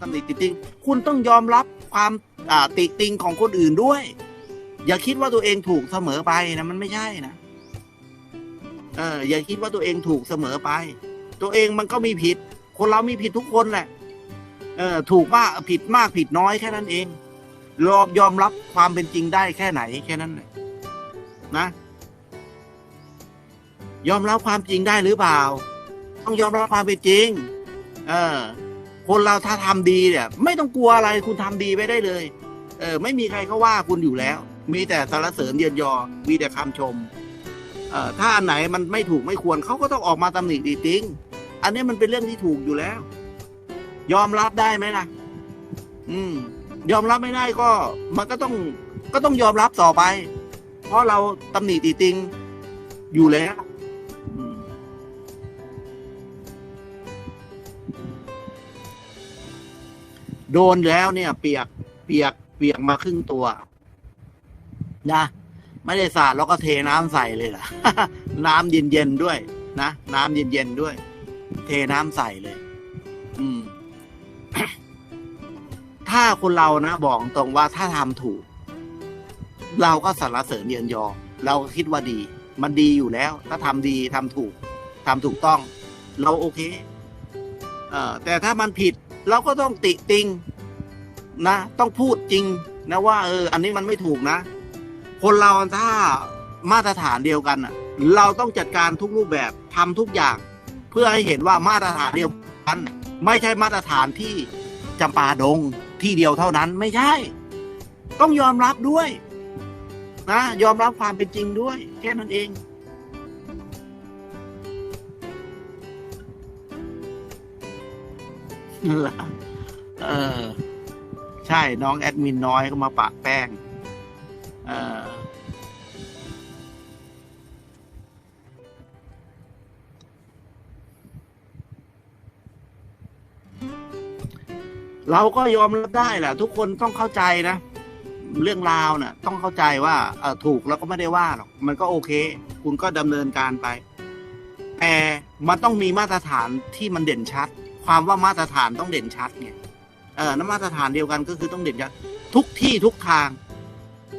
ตำหนิติติงคุณต้องยอมรับความติติงของคนอื่นด้วย อย่าคิดว่าตัวเองถูกเสมอไปนะมันไม่ใช่นะเออ อย่าคิดว่าตัวเองถูกเสมอไป ตัวเองมันก็มีผิด คนเรามีผิดทุกคนแหละ เออ ถูกมากผิดมากผิดน้อยแค่นั้นเองรอบยอมรับความเป็นจริงได้แค่ไหนแค่นั้นแหละนะ ยอมรับความจริงได้หรือเปล่า ต้องยอมรับความเป็นจริง เออ คนเราถ้าทำดีเนี่ย ไม่ต้องกลัวอะไรคุณทำดีไปได้เลย เออ ไม่มีใครเขาว่าคุณอยู่แล้ว มีแต่สรรเสริญเยือนยอ มีแต่คำชม เอ่อถ้าอันไหนมันไม่ถูกไม่ควรเขาก็ต้องออกมาตำหนิดีติงอันนี้มันเป็นเรื่องที่ถูกอยู่แล้ว ยอมรับได้ไหมล่ะ อืม ยอมรับไม่ได้ก็ มันก็ต้องก็ต้องยอมรับต่อไป เพราะเราตำหนิตีติงอยู่แล้ว โดนแล้วเนี่ย เปียกเปียกเปียกมาครึ่งตัวนะไม่ได้สาดแล้วก็เทน้ำใส่เลยล่ะ น้ำเย็นๆด้วย นะน้ำเย็นๆด้วย เทน้ำใส่เลย อืม ถ้าคนเรานะบอกตรงว่าถ้าทำถูก เราก็สรรเสริญเยือนยอ เราคิดว่าดี มันดีอยู่แล้ว ถ้าทำดีทำถูกทำถูกต้อง เราโอเค เออแต่ถ้ามันผิด เราก็ต้องติติงนะ ต้องพูดจริงนะว่าเออ อันนี้มันไม่ถูกนะ คนเราถ้ามาตรฐานเดียวกันอะ เราต้องจัดการทุกรูปแบบทำทุกอย่าง เพื่อให้เห็นว่ามาตรฐานเดียวกัน ไม่ใช่มาตรฐานที่จำปาดงที่เดียวเท่านั้นไม่ใช่ ต้องยอมรับด้วย นะ ยอมรับความเป็นจริงด้วย แค่นั้นเอง เหรอเออ ใช่น้องแอดมินน้อยก็มาปะแป้ง เออเราก็ยอมรับได้แหละทุกคนต้องเข้าใจนะ เรื่องราวน่ะ ต้องเข้าใจว่าเออถูกแล้วก็ไม่ได้ว่าหรอกมันก็โอเค คุณก็ดำเนินการไป แต่มันต้องมีมาตรฐานที่มันเด่นชัด ความว่ามาตรฐานต้องเด่นชัดเนี่ยเออน้ำมาตรฐานเดียวกันก็คือต้องเด่นชัดทุกที่ทุกทาง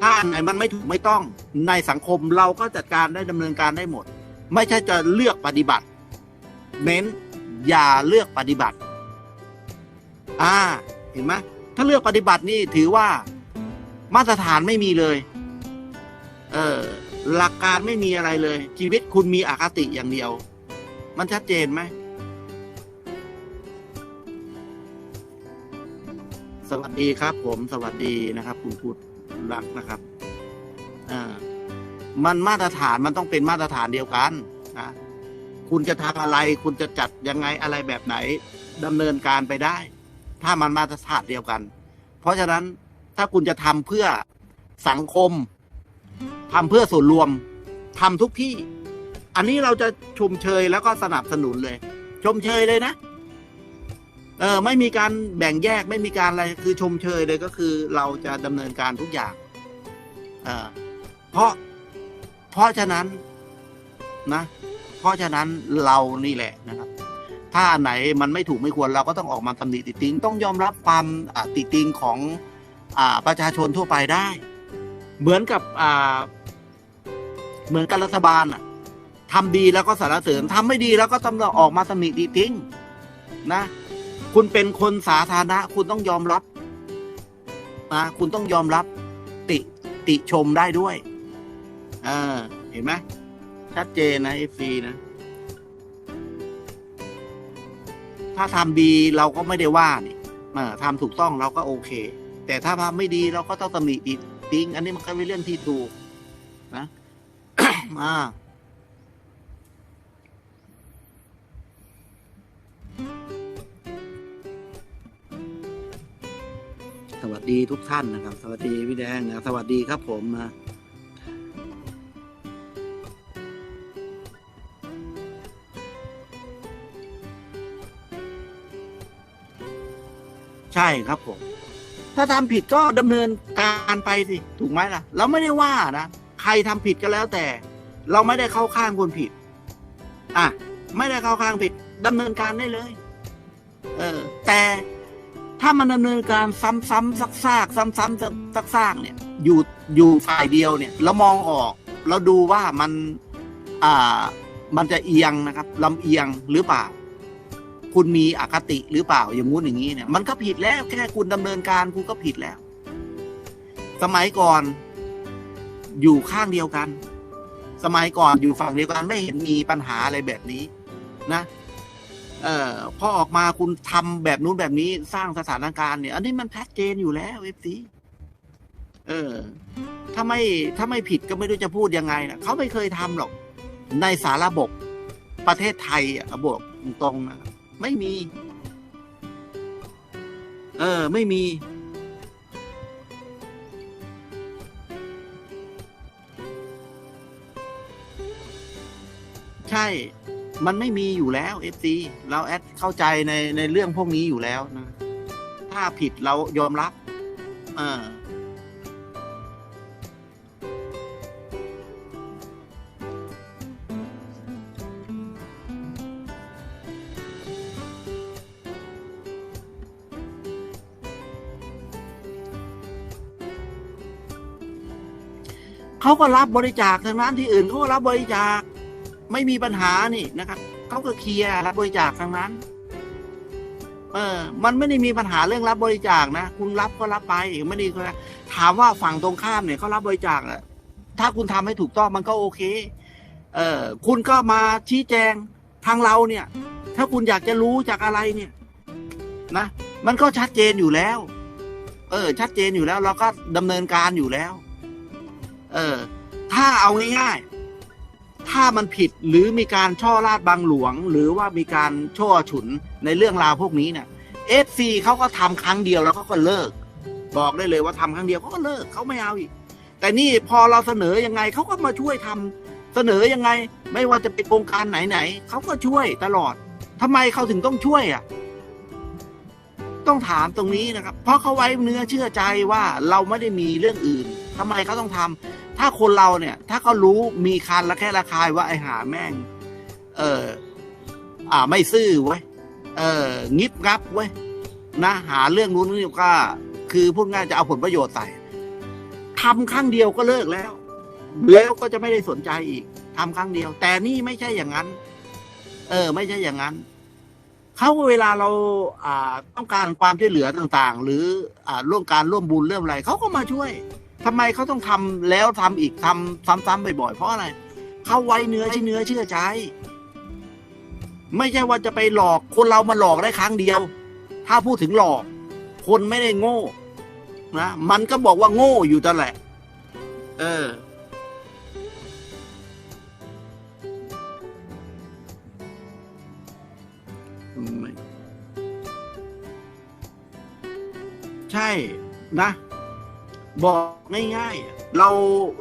ถ้าอันไหนมันไม่ถูกไม่ต้องในสังคมเราก็จัดการได้ดำเนินการได้หมด ไม่ใช่จะเลือกปฏิบัติ เน้นอย่าเลือกปฏิบัติ อ่า เห็นไหมถ้าเลือกปฏิบัตินี่ถือว่ามาตรฐานไม่มีเลย เออหลักการไม่มีอะไรเลย ชีวิตคุณมีอคติอย่างเดียว มันชัดเจนไหม วัสดีครับ ผมสวัสดีนะครับ คุณพูดรักนะครับอ่ามันมาตรฐานมันต้องเป็นมาตรฐานเดียวกันนะคุณจะทำอะไร คุณจะจัดยังไงอะไรแบบไหนดำเนินการไปได้ ถ้ามันมาตรฐานเดียวกัน เพราะฉะนั้นถ้าคุณจะทำเพื่อสังคมทำเพื่อส่วนรวมทำทุกที่ อันนี้เราจะชมเชยแล้วก็สนับสนุนเลย ชมเชยเลยนะ เออไม่มีการแบ่งแยกไม่มีการอะไรคือชมเชยเลยก็คือเราจะดำเนินการทุกอย่างเออเพราะเพราะฉะนั้นนะ เพราะฉะนั้นเรานี่แหละนะครับ ถ้าอันไหนมันไม่ถูกไม่ควรเราก็ต้องออกมาตำหนิติติงต้องยอมรับความอ่าติติงของอ่าประชาชนทั่วไปได้ เหมือนกับอ่าเหมือนกับรัฐบาลอะทำดีแล้วก็สรรเสริญทำไม่ดีแล้วก็ต้องออกมาตำหนิติติงนะ คุณเป็นคนสาธารณะ คุณต้องยอมรับนะคุณต้องยอมรับติติชมได้ด้วยเออเห็นไหมชัดเจนนะเอฟซีนะ ถ้าทำดีเราก็ไม่ได้ว่านี่เออทำถูกต้องเราก็โอเค แต่ถ้าทำไม่ดีเราก็ต้องตำหนิติติงอันนี้มันก็เป็นเรื่องที่ถูกนะอ่า ดีทุกท่านนะครับ สวัสดีพี่แดงนะสวัสดีครับผมนะใช่ครับผม ถ้าทำผิดก็ดำเนินการไปสิ ถูกไหมล่ะ เราไม่ได้ว่านะ ใครทำผิดก็แล้วแต่ เราไม่ได้เข้าข้างคนผิด อะ ไม่ได้เข้าข้างผิดดำเนินการได้เลย เออ แต่ ถ้ามันดำเนินการซ้ำๆซักซากซ้ำๆซักซากเนี่ย อยู่อยู่ฝ่ายเดียวเนี่ยเรามองออกเราดูว่ามันอ่ามันจะเอียงนะครับลำเอียงหรือเปล่า คุณมีอคติหรือเปล่าอย่างงู้นอย่างนี้เนี่ย มันก็ผิดแล้วแค่คุณดำเนินการคุณก็ผิดแล้ว สมัยก่อนอยู่ข้างเดียวกัน สมัยก่อนอยู่ฝั่งเดียวกันไม่เห็นมีปัญหาอะไรแบบนี้ นะ เออพอออกมาคุณทำแบบนู้นแบบนี้สร้างสถานการณ์เนี่ย อันนี้มันชัดเจนอยู่แล้วเอฟซีเออ ถ้าไม่ถ้าไม่ผิดก็ไม่รู้จะพูดยังไงนะเขาไม่เคยทำหรอก ในสาระบกประเทศไทยอะบอกตรงนะไม่มี เออ ไม่มีใช่ มันไม่มีอยู่แล้วเอฟซีเราแอดเข้าใจในในเรื่องพวกนี้อยู่แล้วนะถ้าผิดเรายอมรับเออเขาก็รับบริจาคทางนั้นที่อื่นเขาก็รับบริจาค ไม่มีปัญหานี่นะครับเขาก็เคลียร์รับบริจาคทางนั้น เออ มันไม่ได้มีปัญหาเรื่องรับบริจาคนะคุณรับก็รับไปไม่ได้ก็ถามว่าฝั่งตรงข้ามเนี่ยเขารับบริจาคอะถ้าคุณทำให้ถูกต้องมันก็โอเค เออคุณก็มาชี้แจงทางเราเนี่ย ถ้าคุณอยากจะรู้จากอะไรเนี่ย นะมันก็ชัดเจนอยู่แล้ว เออ ชัดเจนอยู่แล้ว เราก็ดำเนินการอยู่แล้ว เออ ถ้าเอาง่ายๆ ถ้ามันผิดหรือมีการช่อราดบังหลวง หรือว่ามีการช่อฉุนในเรื่องราวพวกนี้เนี่ยเอฟซีเขาก็ทำครั้งเดียวแล้วเขาก็เลิก บอกได้เลยว่าทำครั้งเดียวเขาก็เลิกเขาไม่เอาอีก แต่นี่พอเราเสนอยังไงเขาก็มาช่วยทำเสนอยังไง ไม่ว่าจะเป็นโครงการไหนๆเขาก็ช่วยตลอดทำไมเขาถึงต้องช่วยอะต้องถามตรงนี้นะครับ เพราะเขาไว้เนื้อเชื่อใจว่าเราไม่ได้มีเรื่องอื่นทำไมเขาต้องทำ ถ้าคนเราเนี่ย ถ้าเขารู้มีคันและแค่ระคายว่าไอหาแม่ง เออ อ่าไม่ซื่อเว้ยเออ งิบงับเว้ยนะหาเรื่องนู้นนี่ก็คือพูดง่ายจะเอาผลประโยชน์ใส่ทำครั้งเดียวก็เลิกแล้ว แล้วก็จะไม่ได้สนใจอีกทำครั้งเดียว แต่นี่ไม่ใช่อย่างนั้น เออ ไม่ใช่อย่างนั้นเขาเวลาเราอ่าต้องการความช่วยเหลือต่างๆ หรืออ่าร่วมการร่วมบุญเรื่องอะไรเขาก็มาช่วย ทำไมเขาต้องทำแล้วทำอีกทำซ้ำๆบ่อยๆเพราะอะไรเขาไว้เนื้อที่เนื้อเชื่อใจ ไม่ใช่ว่าจะไปหลอกคนเรามาหลอกได้ครั้งเดียว ถ้าพูดถึงหลอก คนไม่ได้โง่นะมันก็บอกว่าโง่อยู่แต่นแหละ เออไม่ใช่นะ บอกง่ายๆ เรา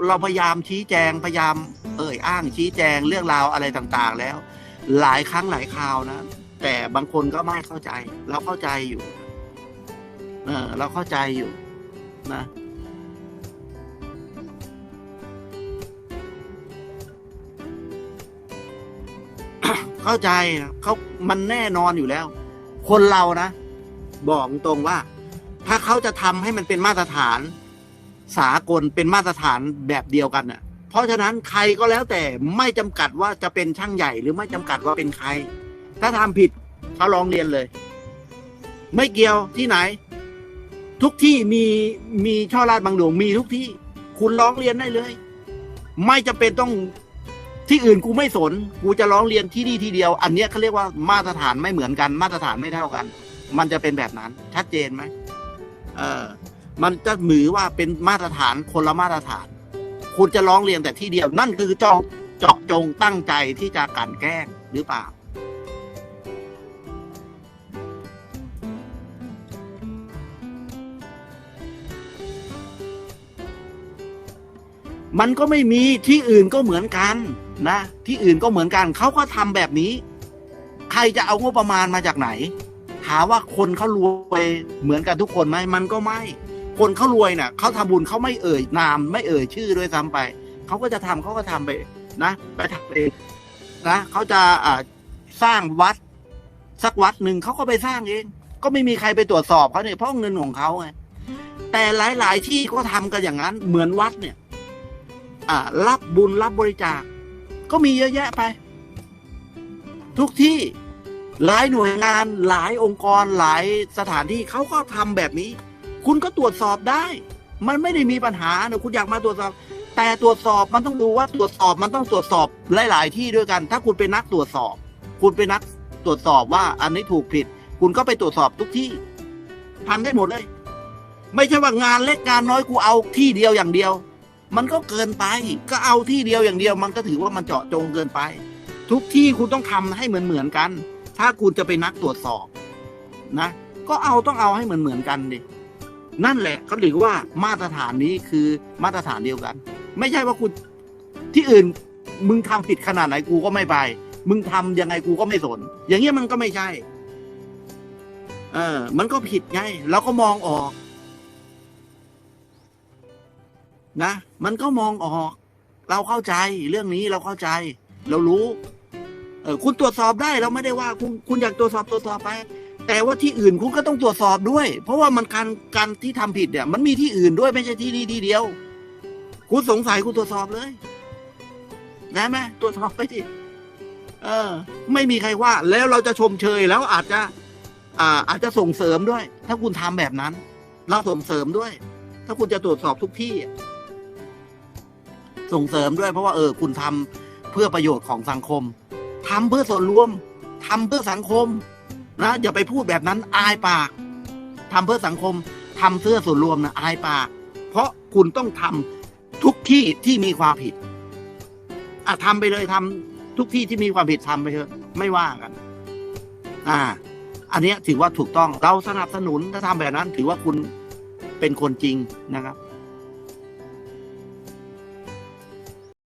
เราพยายามชี้แจงพยายามเอ่ยอ้างชี้แจงเรื่องราวอะไรต่างๆแล้ว หลายครั้งหลายคราวนะ แต่บางคนก็ไม่เข้าใจ เราเข้าใจอยู่เออเราเข้าใจอยู่นะเข้าใจเขามันแน่นอนอยู่แล้ว คนเรานะ บอกตรงว่า ถ้าเขาจะทำให้มันเป็นมาตรฐาน สากลเป็นมาตรฐานแบบเดียวกันน่ะ เพราะฉะนั้นใครก็แล้วแต่ไม่จำกัดว่าจะเป็นช่างใหญ่หรือไม่จำกัดว่าเป็นใคร ถ้าทำผิดเขาร้องเรียนเลย ไม่เกี่ยวที่ไหน ทุกที่มีมีช่อราดบางหลวงมีทุกที่ คุณร้องเรียนได้เลย ไม่จำเป็นต้องที่อื่นกูไม่สน กูจะร้องเรียนที่นี่ทีเดียว อันเนี้ยเขาเรียกว่ามาตรฐานไม่เหมือนกัน มาตรฐานไม่เท่ากัน มันจะเป็นแบบนั้น ชัดเจนไหมเออ มันจะหมือว่าเป็นมาตรฐานคนละมาตรฐาน คุณจะร้องเรียนแต่ที่เดียว นั่นคือจองจาะจงตั้งใจที่จะกันแกล้งหรือเปล่า มันก็ไม่มีที่อื่นก็เหมือนกันนะ ที่อื่นก็เหมือนกันเขาก็ทำแบบนี้ ใครจะเอางบประมาณมาจากไหนถามว่าคนเขารวยเหมือนกันทุกคนไหมมันก็ไม่ คนเขารวยเนี่ยเขาทำบุญเขาไม่เอ่ยนามไม่เอ่ยชื่อด้วยซ้ำไปเขาก็จะทำเขาก็ทำไปนะไปทำเองนะเขาจะอ่าสร้างวัด สักวัดหนึ่งเขาก็ไปสร้างเอง ก็ไม่มีใครไปตรวจสอบเขาเนี่ยเพราะเงินของเขาไงแต่หลาย ๆ ที่ก็ทำกันอย่างนั้น เหมือนวัดเนี่ย อ่า รับบุญรับบริจาค ก็มีเยอะแยะไป ทุกที่หลายหน่วยงานหลายองค์กรหลายสถานที่เขาก็ทำแบบนี้ คุณก็ตรวจสอบได้ มันไม่ได้มีปัญหานะคุณอยากมาตรวจสอบ แต่ตรวจสอบมันต้องดูว่าตรวจสอบมันต้องตรวจสอบหลาย ๆ ที่ด้วยกัน ถ้าคุณเป็นนักตรวจสอบ คุณเป็นนักตรวจสอบว่าอันนี้ถูกผิด คุณก็ไปตรวจสอบทุกที่ทำได้หมดเลย ไม่ใช่ว่างานเล็กงานน้อยกูเอาที่เดียวอย่างเดียว มันก็เกินไป ก็เอาที่เดียวอย่างเดียว มันก็ถือว่ามันเจาะจงเกินไป ทุกที่คุณต้องทำให้เหมือนเหมือนกัน ถ้าคุณจะเป็นนักตรวจสอบนะ ก็เอาต้องเอาให้เหมือนเหมือนกันดิ นั่นแหละเขาเรียกว่ามาตรฐานนี้คือมาตรฐานเดียวกัน ไม่ใช่ว่าคุณที่อื่นมึงทำผิดขนาดไหนกูก็ไม่ไป มึงทำยังไงกูก็ไม่สน อย่างเงี้ยมันก็ไม่ใช่ เออ มันก็ผิดไงเราก็มองออกนะ มันก็มองออก เราเข้าใจเรื่องนี้เราเข้าใจ เรารู้ เออคุณตรวจสอบได้เราไม่ได้ว่า คุณคุณอยากตรวจสอบตรวจสอบไป แต่ว่าที่อื่นคุณก็ต้องตรวจสอบด้วย เพราะว่ามันการการที่ทำผิดเนี่ย มันมีที่อื่นด้วยไม่ใช่ที่นี่ที่เดียว คุณสงสัยคุณตรวจสอบเลยนะไหมตรวจสอบไปสิเออ ไม่มีใครว่า แล้วเราจะชมเชยแล้วอาจจะ อ่า อาจจะส่งเสริมด้วย ถ้าคุณทำแบบนั้น เราส่งเสริมด้วย ถ้าคุณจะตรวจสอบทุกที่ ส่งเสริมด้วย เพราะว่าเออ คุณทำเพื่อประโยชน์ของสังคมทำเพื่อส่วนรวมทำเพื่อสังคม นะอย่าไปพูดแบบนั้นอายปากทำเพื่อสังคมทำเพื่อส่วนรวมนะอายปาก เพราะคุณต้องทำทุกที่ที่มีความผิดอะทำไปเลยทำทุกที่ที่มีความผิดทำไปเถอะ ไม่ว่ากัน อ่า อันนี้ถือว่าถูกต้องเราสนับสนุนถ้าทำแบบนั้น ถือว่าคุณเป็นคนจริงนะครับ